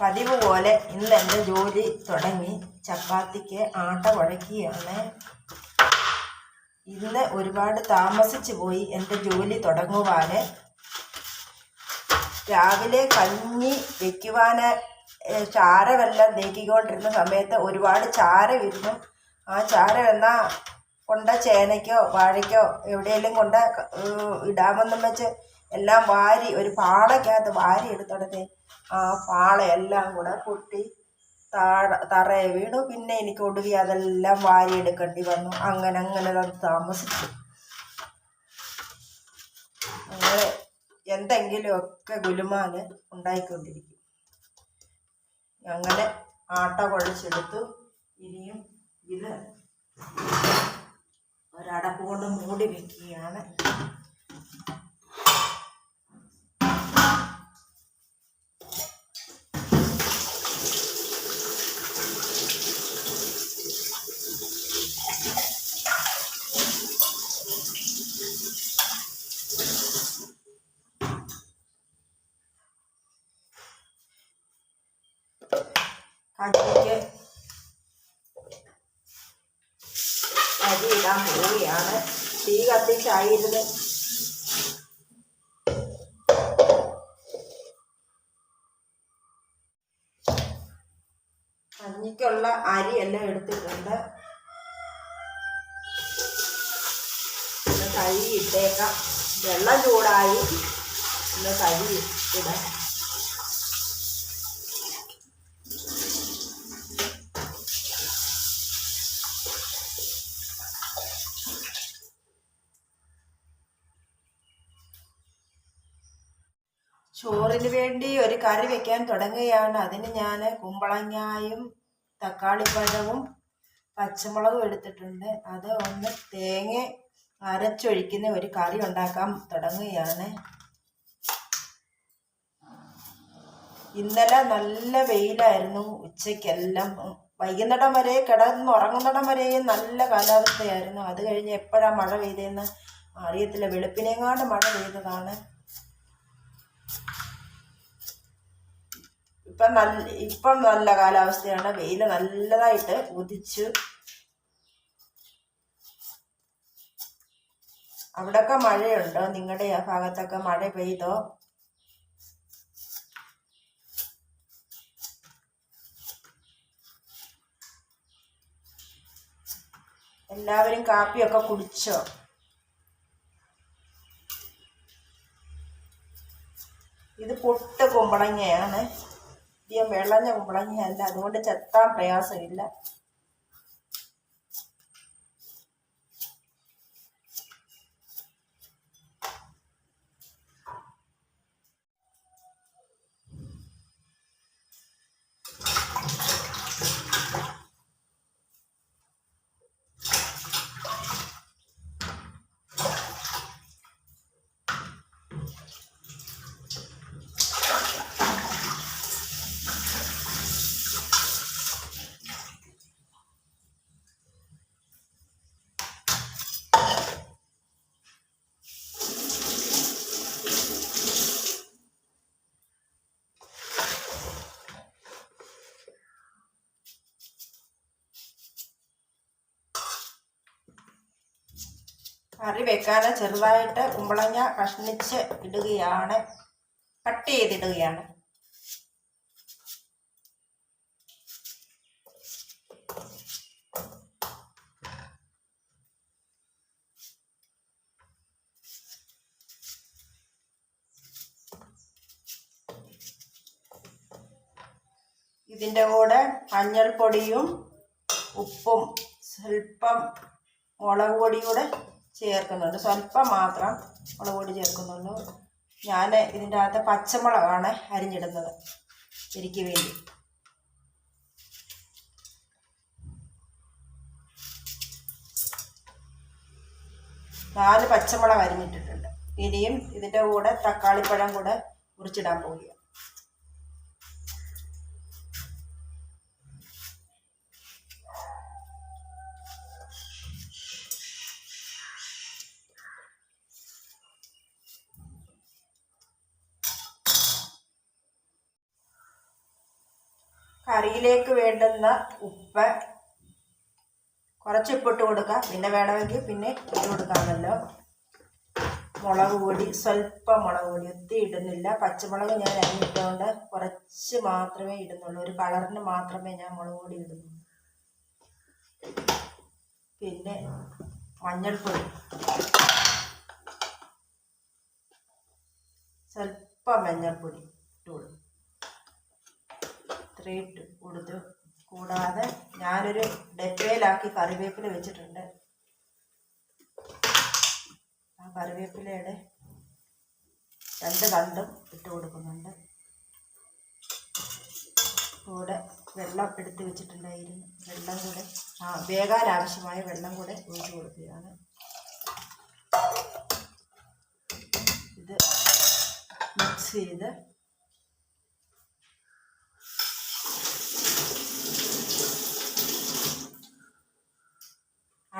പതിവ് പോലെ ഇന്ന് എന്റെ ജോലി തുടങ്ങി. ചപ്പാത്തിക്ക് ആട്ട കുഴക്കുകയാണ് ഇന്ന് ഒരുപാട് താമസിച്ചു പോയി എന്റെ ജോലി തുടങ്ങുവാൻ രാവിലെ കഞ്ഞി വയ്ക്കുവാന് ഏഹ്, ചാരമെല്ലാം നീക്കിക്കൊണ്ടിരുന്ന സമയത്ത് ഒരുപാട് ചാരമിരുന്നു ആ ചാരം എന്നാൽ കൊണ്ട ചേനയ്ക്കോ വാഴയ്ക്കോ എവിടെയെങ്കിലും കൊണ്ട് ഇടാമെന്നും വെച്ച് എല്ലാം വാരി ഒരു പാടക്കകത്ത് വാരി എടുത്തോടത്തെ ആ പാളയെല്ലാം കൂടെ പൊട്ടി താഴ തറയെ വീണു. പിന്നെ എനിക്ക് ഒടുവി അതെല്ലാം വാരി എടുക്കേണ്ടി വന്നു. അങ്ങനെ അങ്ങനെ താമസിച്ചു. അങ്ങനെ എന്തെങ്കിലുമൊക്കെ ഗുലുമാൽ ഉണ്ടായിക്കൊണ്ടിരിക്കും. അങ്ങനെ ആട്ട കുഴച്ചെടുത്തു ഇനിയും ഇത് ഒരടപ്പ് കൊണ്ട് മൂടി വെക്കുകയാണ്. കഞ്ഞിക്കുള്ള അരി എല്ലാം എടുത്തിട്ടുണ്ട്. കഴുകി ഇട്ടേക്കാം വെള്ളം ചൂടായി. ഒന്ന് കഴുകി ഇടാം വേണ്ടി ഒരു കറി വെക്കാൻ തുടങ്ങുകയാണ്. അതിന് ഞാൻ കുമ്പളങ്ങായും തക്കാളിപ്പഴവും പച്ചമുളകും എടുത്തിട്ടുണ്ട്. അത് ഒന്ന് തേങ്ങ അരച്ചൊഴിക്കുന്ന ഒരു കറി ഉണ്ടാക്കാൻ തുടങ്ങുകയാണ്. ഇന്നലെ നല്ല വെയിലായിരുന്നു. ഉച്ചയ്ക്കെല്ലാം വൈകുന്നേരം വരെ കിടന്ന് ഉറങ്ങുന്നിടം വരെയും നല്ല കാലാവസ്ഥയായിരുന്നു. അത് കഴിഞ്ഞ് എപ്പോഴാണ് മഴ പെയ്തതെന്ന് അറിയത്തില്ല. വെളുപ്പിനെങ്ങാണ്ട് മഴ പെയ്തതാണ്. ഇപ്പം നല്ല ഇപ്പം നല്ല കാലാവസ്ഥയാണ്. വെയിൽ നല്ലതായിട്ട് ഉദിച്ചു. അവിടൊക്കെ മഴയുണ്ടോ? നിങ്ങളുടെ ആ ഭാഗത്തൊക്കെ മഴ പെയ്തോ? എല്ലാവരും കാപ്പിയൊക്കെ കുടിച്ചോ? ഇത് പൊട്ട കുമ്പളങ്ങയാണ്. അധികം വിളഞ്ഞ കുമ്പളങ്ങയല്ല അതുകൊണ്ട് ചെത്താൻ പ്രയാസമില്ല. കറി വെക്കാൻ ചെറുതായിട്ട് കുമ്പളങ്ങ കഷ്ണിച്ച് ഇടുകയാണ്. കട്ട് ചെയ്തിടുകയാണ്. ഇതിന്റെ കൂടെ മഞ്ഞൾപ്പൊടിയും ഉപ്പും സ്വല്പം മുളക് പൊടിയും കൂടെ ചേർക്കുന്നുണ്ട്. സ്വല്പം മാത്രം മുളക് പൊടി ചേർക്കുന്നുള്ളൂ. ഞാൻ ഇതിന്റെ അകത്ത് പച്ചമുളകാണ് അരിഞ്ഞിടുന്നത്. എനിക്ക് വേണ്ടി. നാല് പച്ചമുളക് അരിഞ്ഞിട്ടിട്ടുണ്ട്. ഇനിയും ഇതിന്റെ കൂടെ തക്കാളിപ്പഴം കൂടെ മുറിച്ചിടാൻ പോവുകയാണ്. കറിയിലേക്ക് വേണ്ടുന്ന ഉപ്പ് കുറച്ച് ഉപ്പിട്ട് കൊടുക്കാം പിന്നെ വേണമെങ്കിൽ പിന്നെ ഇട്ട് കൊടുക്കാമല്ലോ. മുളക് പൊടി സ്വല്പം മുളക് പൊടി. ഒത്തിരി ഇടുന്നില്ല. പച്ചമുളക് ഞാൻ അരിഞ്ഞിട്ടുകൊണ്ട് കുറച്ച് മാത്രമേ ഇടുന്നുള്ളൂ. ഒരു കളറിന് മാത്രമേ ഞാൻ മുളക് പൊടി ഇടുന്നുള്ളൂ. പിന്നെ മഞ്ഞൾപ്പൊടി. സ്വല്പം മഞ്ഞൾപ്പൊടി. ഇട്ട് കൊടുത്തു. കൂടാതെ ഞാനൊരു ഡെറ്റയിലാക്കി കറിവേപ്പില വെച്ചിട്ടുണ്ട്. ആ കറിവേപ്പിലയുടെ രണ്ട് കണ്ടും ഇട്ട് കൊടുക്കുന്നുണ്ട്. കൂടെ വെള്ളം എടുത്ത് വെച്ചിട്ടുണ്ടായിരുന്നു. വെള്ളം കൂടെ ആ വേകാൻ ആവശ്യമായ വെള്ളം കൂടെ ഒഴിച്ച് കൊടുക്കുകയാണ്. ഇത് മിക്സ് ചെയ്ത്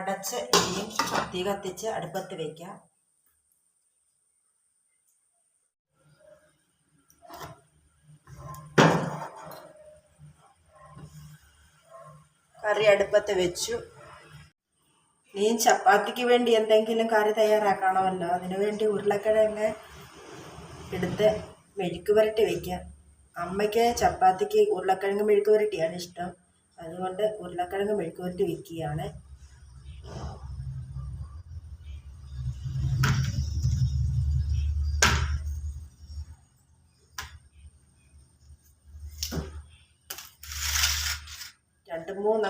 അടച്ച് ഇനിയും തീ കത്തിച്ച് അടുപ്പത്ത് വയ്ക്കാം കറി അടുപ്പത്ത് വെച്ചു. നീ ചപ്പാത്തിക്ക് വേണ്ടി എന്തെങ്കിലും കറി തയ്യാറാക്കണമല്ലോ. അതിനുവേണ്ടി ഉരുളക്കിഴങ്ങ് എടുത്ത് മെഴുക്ക് പുരട്ടി വയ്ക്കാം അമ്മയ്ക്ക് ചപ്പാത്തിക്ക് ഉരുളക്കിഴങ്ങ് മെഴുക്ക് പുരട്ടിയാണ് ഇഷ്ടം. അതുകൊണ്ട് ഉരുളക്കിഴങ്ങ് മെഴുക്ക് പുരട്ടി വയ്ക്കുകയാണ്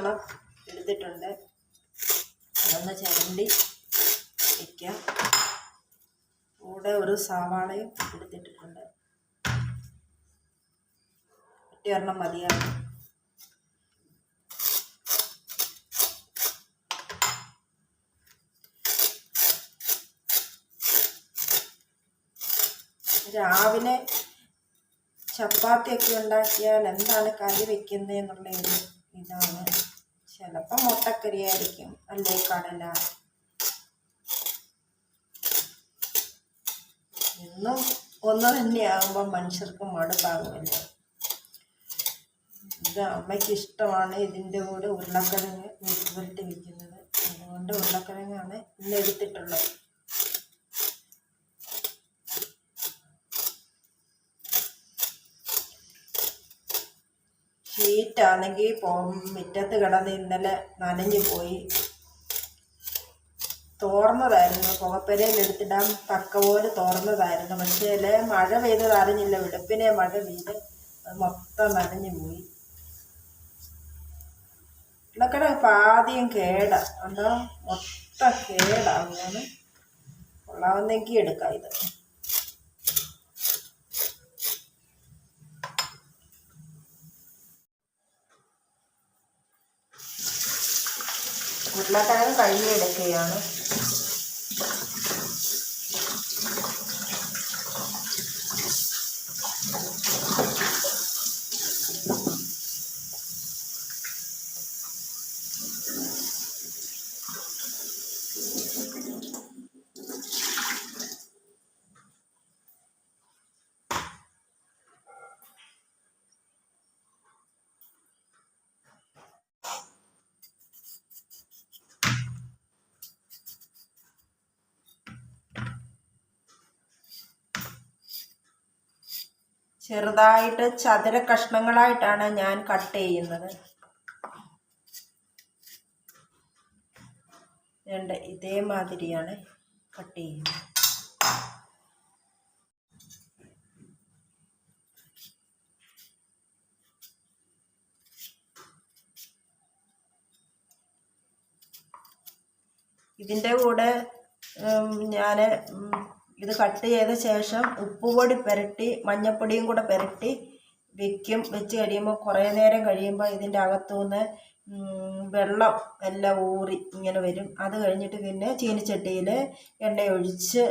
രണ്ട് എടുത്തിട്ടുണ്ട്. അതൊന്ന് ചിരണ്ടി വയ്ക്കാം കൂടെ ഒരു സവാളയും എടുത്തിട്ടിട്ടുണ്ട് ഒറ്റയൊരെണ്ണം മതിയാണ് രാവിലെ ചപ്പാത്തിയൊക്കെ ഉണ്ടാക്കിയാൽ എന്താണ് കറി വെക്കുന്നത് എന്നുള്ള ഒരു ഇതാണ്. ചിലപ്പോൾ മുട്ടക്കറി ആയിരിക്കും അല്ലേ കടല? എന്നും ഒന്ന് തന്നെയാകുമ്പോൾ മനുഷ്യർക്ക് മടുപ്പാകുമല്ലോ ഇത് അമ്മയ്ക്ക് ഇഷ്ടമാണ് ഇതിന്റെ കൂടെ ഉരുളക്കിഴങ്ങ് മെഴുക്ക് പുരട്ടി വയ്ക്കുന്നത് അതുകൊണ്ട് ഉരുളക്കിഴങ്ങാണ് ഇന്ന് എടുത്തിട്ടുള്ളത്. ഷീറ്റാണെങ്കിൽ പോ മുറ്റത്ത് കിടന്ന് ഇന്നലെ നനഞ്ഞു പോയി. തോർന്നതായിരുന്നു. പുകപ്പരയിൽ എടുത്തിടാൻ തക്ക പോലെ തോർന്നതായിരുന്നു. പക്ഷേ മഴ പെയ്തത് അറിഞ്ഞില്ല. വെളുപ്പിനെ മഴ പെയ്ത് മൊത്തം നനഞ്ഞു പോയി. ഇടക്കട പാദ്യം കേട. എന്നാൽ മൊത്തം കേടാവുകയാണ്. കൊള്ളാവുന്നെങ്കിൽ എടുക്കാം ഇത്. ഉരുളക്കിഴങ്ങ് കഴുകിയെടുക്കുകയാണ് ചെറുതായിട്ട് ചതുര കഷ്ണങ്ങളായിട്ടാണ് ഞാൻ കട്ട് ചെയ്യുന്നത്. രണ്ട് ഇതേമാതിരിയാണ് കട്ട് ചെയ്യുന്നത്. ഇതിന്റെ കൂടെ ഞാൻ ഇത് കട്ട് ചെയ്ത ശേഷം ഉപ്പുപൊടി പുരട്ടി മഞ്ഞൾപ്പൊടിയും കൂടെ പുരട്ടി വെക്കും. വെച്ച് കഴിയുമ്പോൾ കുറേ നേരം കഴിയുമ്പോൾ ഇതിന്റെ അകത്തുനിന്ന് വെള്ളം എല്ലാം ഊറി ഇങ്ങനെ വരും. അത് കഴിഞ്ഞിട്ട് പിന്നെ ചീനിച്ചട്ടിയിൽ എണ്ണ ഒഴിച്ച്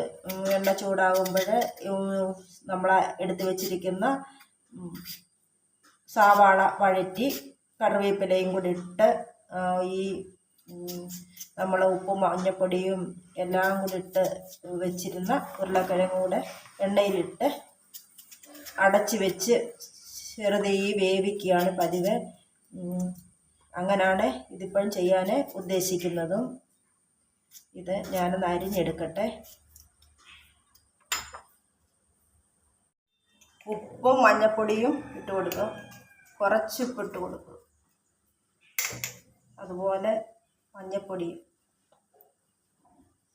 എണ്ണ ചൂടാകുമ്പോൾ നമ്മൾ എടുത്തു വെച്ചിരിക്കുന്ന സാവാള വഴറ്റി കറിവേപ്പിലയും കൂടി ഇട്ട് ഈ നമ്മൾ ഉപ്പും മഞ്ഞപ്പൊടിയും എല്ലാം കൂടി ഇട്ട് വെച്ചിരുന്ന ഉരുളക്കിഴങ്ങ് കൂടെ എണ്ണയിലിട്ട് അടച്ച് വെച്ച് ചെറുതീ വേവിക്കുകയാണ് പതിവ്. ഉം, അങ്ങനാണ് ഇതിപ്പം ചെയ്യാൻ ഉദ്ദേശിക്കുന്നതും. ഇത് ഞാനൊന്ന് അരിഞ്ഞെടുക്കട്ടെ. ഉപ്പും മഞ്ഞപ്പൊടിയും ഇട്ട് കൊടുക്കും. കുറച്ച് ഉപ്പ് ഇട്ട് കൊടുക്കും. അതുപോലെ മഞ്ഞപ്പൊടിയും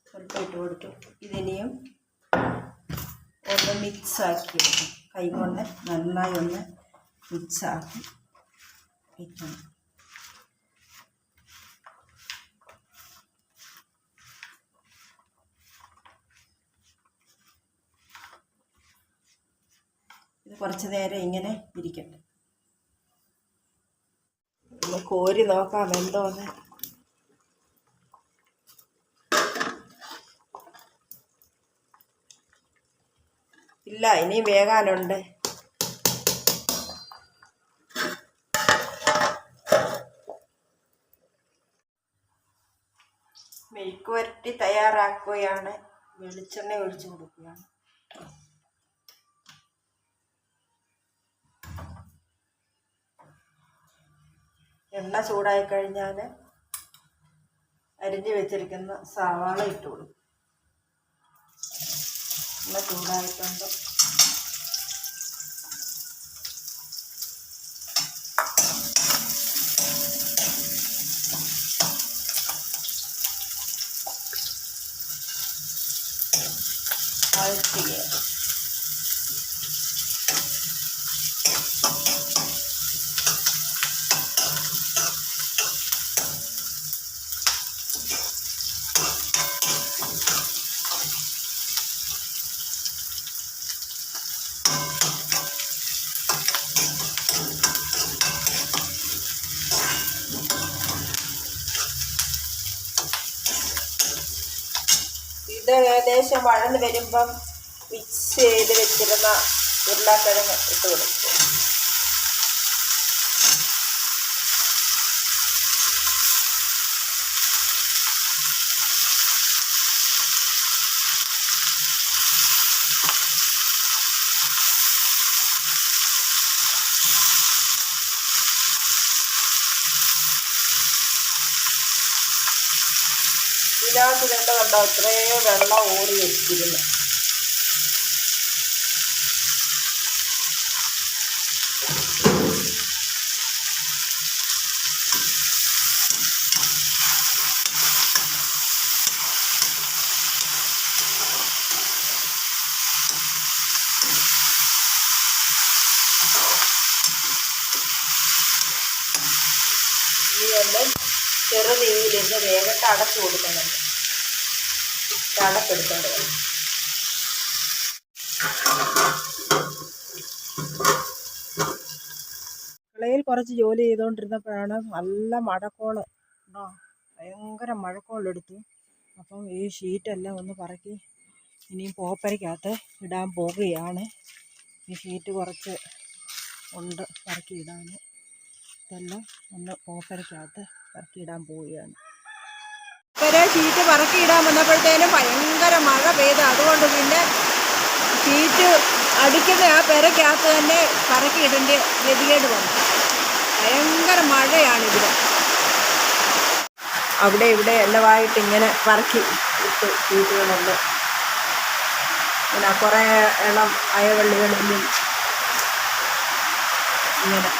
സ്വല്പം ഇട്ട് കൊടുത്തു. ഇതിനെയും ഒന്ന് മിക്സാക്കി എടുക്കും കൈ കൊണ്ട് നന്നായി ഒന്ന് മിക്സാക്കി വയ്ക്കണം ഇത് കുറച്ച് നേരം ഇങ്ങനെ ഇരിക്കട്ടെ. കോരി നോക്കാം എന്തോന്ന് ഇല്ല ഇനിയും വേകാനുണ്ട്. മെഴുക്ക് വരട്ടി തയ്യാറാക്കുകയാണ്. വെളിച്ചെണ്ണ ഒഴിച്ചു കൊടുക്കുകയാണ്. എണ്ണ ചൂടായി കഴിഞ്ഞാൽ അരിഞ്ഞു വെച്ചിരിക്കുന്ന സവാള ഇട്ട് കൊടുക്കും. എണ്ണ ചൂടായിട്ടുണ്ട് ഇത് ഏകദേശം വഴന്ന് വരുമ്പം മിക്സ് ചെയ്ത് വെച്ചിരുന്ന ഉരുളക്കിഴങ്ങ് ഇട്ട് കൊടുക്കും. ഇതിനകത്ത് വേണ്ട കണ്ടോ ഇത്രയും വെള്ളം ഊറി വെച്ചിരുന്നു ഇനി ഒന്ന് ചെറുതീയിലിരുന്ന് വേഗത്തെ അടച്ചു കൊടുക്കുന്നുണ്ട് അടപ്പെടുത്തേണ്ടത് കളയിൽ കുറച്ച് ജോലി ചെയ്തുകൊണ്ടിരുന്നപ്പോഴാണ് നല്ല മഴക്കോൾ. ഉണ്ടോ? ഭയങ്കര മഴക്കോളെടുത്തു. അപ്പം ഈ ഷീറ്റെല്ലാം ഒന്ന് പറക്കി ഇനിയും പോപ്പരയ്ക്കകത്ത് ഇടാൻ പോകുകയാണ് ഈ ഷീറ്റ് കുറച്ച് ഉണ്ട് പറക്കി ഇടാൻ ഇതെല്ലാം ഒന്ന് പോപ്പരയ്ക്കകത്ത് പറക്കി ഇടാൻ പോവുകയാണ്. ഇവരെ ഷീറ്റ് പറക്കി ഇടാൻ വന്നപ്പോഴത്തേനും ഭയങ്കര മഴ പെയ്ത്. അതുകൊണ്ട് പിന്നെ ഷീറ്റ് അടിക്കുന്ന ആ പെരക്കകത്ത് തന്നെ പറക്കി ഇടേണ്ട ഗതികേട് വന്നു. ഭയങ്കര മഴയാണിത് അവിടെ ഇവിടെ എല്ലാമായിട്ട് ഇങ്ങനെ പറക്കി ഇട്ട് ഷീറ്റുകളുണ്ട് പിന്നെ കുറേ ഇളം അയവള്ളികളിലും ഇങ്ങനെ.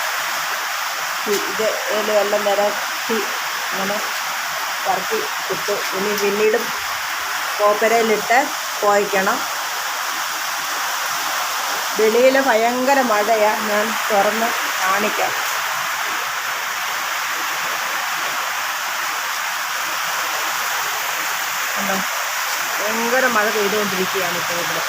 ഇത് എല്ലാം നിരത്തി ഇങ്ങനെ പറക്കി ഇട്ടു. ഇനി പിന്നീട് കോപ്പരയിലിട്ട് പോയിക്കണം വെളിയിൽ ഭയങ്കര മഴയാണ് ഞാൻ തുറന്ന് കാണിക്കാം. ഭയങ്കര മഴ പെയ്തുകൊണ്ടിരിക്കുകയാണ് ഇപ്പോൾ ഇവിടെ.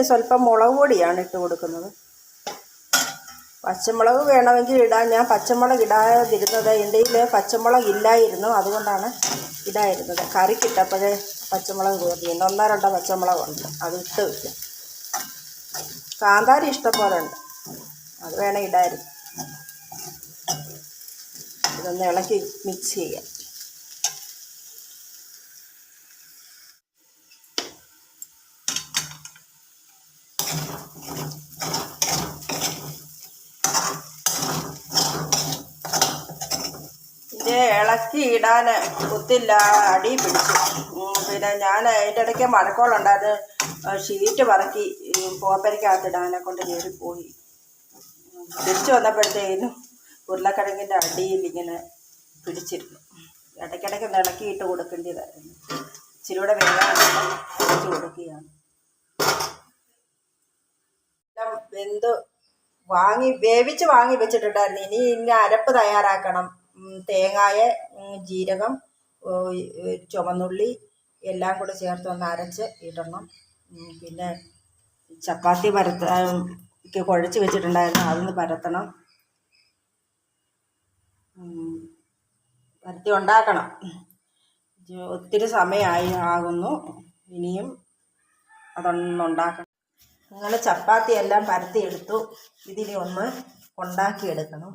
വേണ്ടി സ്വല്പം മുളക് പൊടിയാണ് ഇട്ട് കൊടുക്കുന്നത്. പച്ചമുളക് വേണമെങ്കിൽ ഇടാൻ ഞാൻ പച്ചമുളക് ഇടാതിരുന്നത് ഇന്ത്യയിൽ പച്ചമുളക് ഇല്ലായിരുന്നു. അതുകൊണ്ടാണ് ഇടാതിരുന്നത്. കറിക്കിട്ടപ്പോഴേ പച്ചമുളക് തീർന്നു ഒന്നോ രണ്ടോ പച്ചമുളകുണ്ട് അത് ഇട്ട് വയ്ക്കും കാന്താരി ഇഷ്ടംപോലെ ഉണ്ട്. അത് വേണേൽ ഇടായിരുന്നു ഇതൊന്ന് ഇളക്കി മിക്സ് ചെയ്യാം. ഇളക്കി ഇടാൻ കുത്തില്ല അടി പിടിച്ചു. പിന്നെ ഞാൻ അതിന്റെ ഇടയ്ക്ക് മഴക്കോളുണ്ടായിരുന്നു ഷീറ്റ് പറക്കി പോപ്പരക്കകത്തിടാനെ കൊണ്ട് കയറിപ്പോയി തിരിച്ചു വന്നപ്പോഴത്തേനും ഉരുളക്കിഴങ്ങിന്റെ അടിയിൽ ഇങ്ങനെ പിടിച്ചിരുന്നു. ഇടയ്ക്കിടയ്ക്ക് ഇളക്കിയിട്ട് കൊടുക്കേണ്ടതായിരുന്നു ഇച്ചിരി കൂടെ വേഗം വെച്ച് കൊടുക്കുകയാണ്. വെന്ത് വാങ്ങി വേവിച്ച് വാങ്ങി വെച്ചിട്ടുണ്ടായിരുന്നു. ഇനി ഇനി അരപ്പ് തയ്യാറാക്കണം. തേങ്ങായ ജീരകം ചുവന്നുള്ളി എല്ലാം കൂടെ ചേർത്ത് ഒന്ന് അരച്ച് ഇടണം. പിന്നെ ചപ്പാത്തി പരത്ത കുഴച്ച് വെച്ചിട്ടുണ്ടായിരുന്നു. അതൊന്ന് പരത്തണം. പരത്തി ഉണ്ടാക്കണം. ഒത്തിരി സമയമായി ആകുന്നു. ഇനിയും അതൊന്നുണ്ടാക്കണം അങ്ങനെ ചപ്പാത്തി എല്ലാം പരത്തിയെടുത്തു ഇതിനെ ഒന്ന് ഉണ്ടാക്കിയെടുക്കണം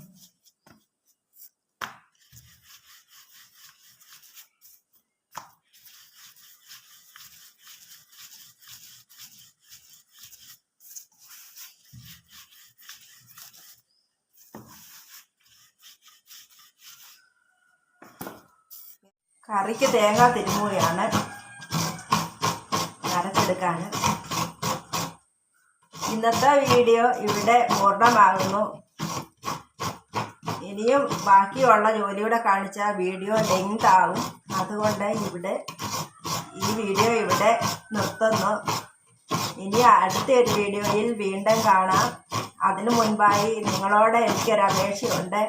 കറിക്ക് തേങ്ങ തിരുമുകയാണ് അരച്ചെടുക്കാൻ ഇന്നത്തെ വീഡിയോ ഇവിടെ പൂർണമാകുന്നു. ഇനിയും ബാക്കിയുള്ള ജോലിയുടെ കാണിച്ച വീഡിയോ ലെങ്ത് ആവും. അതുകൊണ്ട് ഇവിടെ ഈ വീഡിയോ ഇവിടെ നിർത്തുന്നു. ഇനി അടുത്ത ഒരു വീഡിയോയിൽ വീണ്ടും കാണാം. അതിനു മുൻപായി നിങ്ങളോട് എനിക്കൊരു അപേക്ഷയുണ്ട്.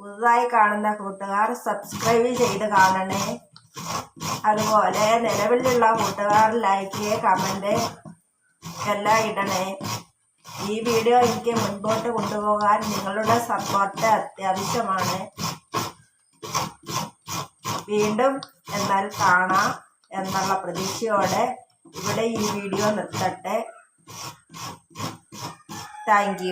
പുതുതായി കാണുന്ന കൂട്ടുകാർ സബ്സ്ക്രൈബ് ചെയ്ത് കാണണേ. അതുപോലെ നിലവിലുള്ള കൂട്ടുകാർ ലൈക്ക് കമന്റ് എല്ലാം ഇടണേ. ഈ വീഡിയോ എനിക്ക് മുൻപോട്ട് കൊണ്ടുപോകാൻ നിങ്ങളുടെ സപ്പോർട്ട് അത്യാവശ്യമാണ്. വീണ്ടും എന്നാൽ കാണാം എന്നുള്ള പ്രതീക്ഷയോടെ ഇവിടെ ഈ വീഡിയോ നിർത്തട്ടെ. താങ്ക്